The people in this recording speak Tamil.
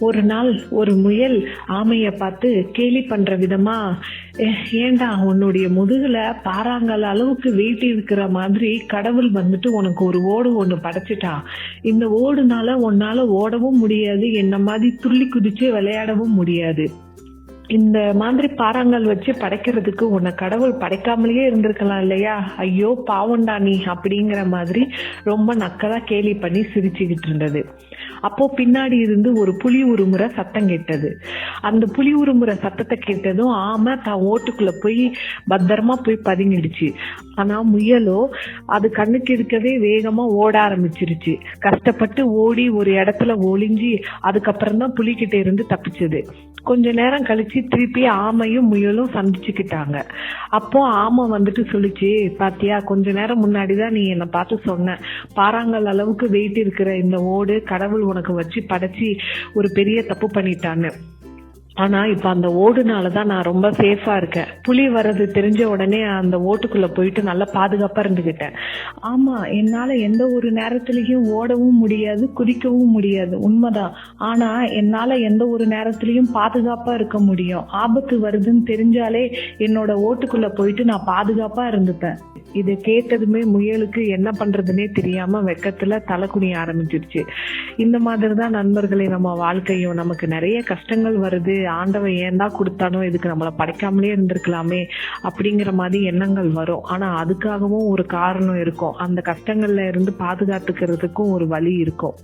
ஒரு நாள் ஒரு முயல் ஆமைய பார்த்து கேலி பண்ற விதமா "ஏ- உன்னுடைய முதுகுல பாறாங்கல் அளவுக்கு வெயிட் இருக்கிற மாதிரி கடவுள் வந்துட்டு உனக்கு ஒரு ஓடு ஒண்ணு படைச்சிட்டான் இந்த ஓடுனால உன்னால ஓடவும் முடியாது என்ன மாதிரி துள்ளி குதிச்சு விளையாடவும் முடியாது. இந்த மாதிரி பாறாங்கல் வச்சு படைக்கிறதுக்கு உன்னை கடவுள் படைக்காமலேயே இருந்திருக்கலாம் இல்லையா? ஐயோ பாவண்டா நீ அப்படிங்கிற மாதிரி ரொம்ப நக்கலா கேலி பண்ணி சிரிச்சுக்கிட்டு இருந்தது. அப்போ பின்னாடி இருந்து ஒரு புலி உருமுறை சத்தம் கேட்டது. அந்த புலி உருமுறை சத்தத்தை கேட்டதும் ஆமை தான் ஓட்டுக்குள்ள போய் பத்திரமா போய் பதுங்கிடுச்சு. ஆனா முயலோ அது கண்ணுக்கு இருக்கவே வேகமா ஓட ஆரம்பிச்சிருச்சு. கஷ்டப்பட்டு ஓடி ஒரு இடத்துல ஒளிஞ்சி அதுக்கப்புறம் தான் புலிகிட்ட இருந்து தப்பிச்சது. கொஞ்ச நேரம் கழிச்சு திருப்பி ஆமையும் முயலும் சந்திச்சுக்கிட்டாங்க. அப்போ ஆமை வந்துட்டு சொல்லுச்சு பாத்தியா கொஞ்ச நேரம் முன்னாடிதான் நீ என்னை பார்த்து சொன்ன. பாறாங்கல் அளவுக்கு வெயிட் இருக்கிற இந்த ஓடு கடவுள் உனக்கு வச்சு படைச்சு ஒரு பெரிய தப்பு பண்ணிட்டான்னு ஆனா இப்ப அந்த ஓடுனால தான் நான் ரொம்ப சேஃபா இருக்கேன். புலி வர்றது தெரிஞ்ச உடனே அந்த ஓட்டுக்குள்ள போயிட்டு நல்லா பாதுகாப்பா இருந்துகிட்டேன். ஆமா என்னால எந்த ஒரு நேரத்திலையும் ஓடவும் முடியாது குதிக்கவும் முடியாது. உண்மைதான். ஆனா என்னால எந்த ஒரு நேரத்திலையும் பாதுகாப்பா இருக்க முடியும். ஆபத்து வருதுன்னு தெரிஞ்சாலே என்னோட ஓட்டுக்குள்ள போயிட்டு நான் பாதுகாப்பா இருந்துப்பேன். இதை கேட்டதுமே முயலுக்கு என்ன பண்றதுனே தெரியாம வெக்கத்துல தலை குனிய ஆரம்பிச்சிருச்சு. இந்த மாதிரி தான் நண்பர்களே நம்ம வாழ்க்கையும். நமக்கு நிறைய கஷ்டங்கள் வருது. ஆண்டவன் ஏன் தான் கொடுத்தானோ இதுக்கு நம்மளை படைக்காமலே இருந்திருக்கலாமே அப்படிங்கிற மாதிரி எண்ணங்கள் வரும். ஆனா அதுக்காகவும் ஒரு காரணம் இருக்கும். அந்த கஷ்டங்கள்ல இருந்து பாதுகாத்துக்கிறதுக்கும் ஒரு வழி இருக்கும்.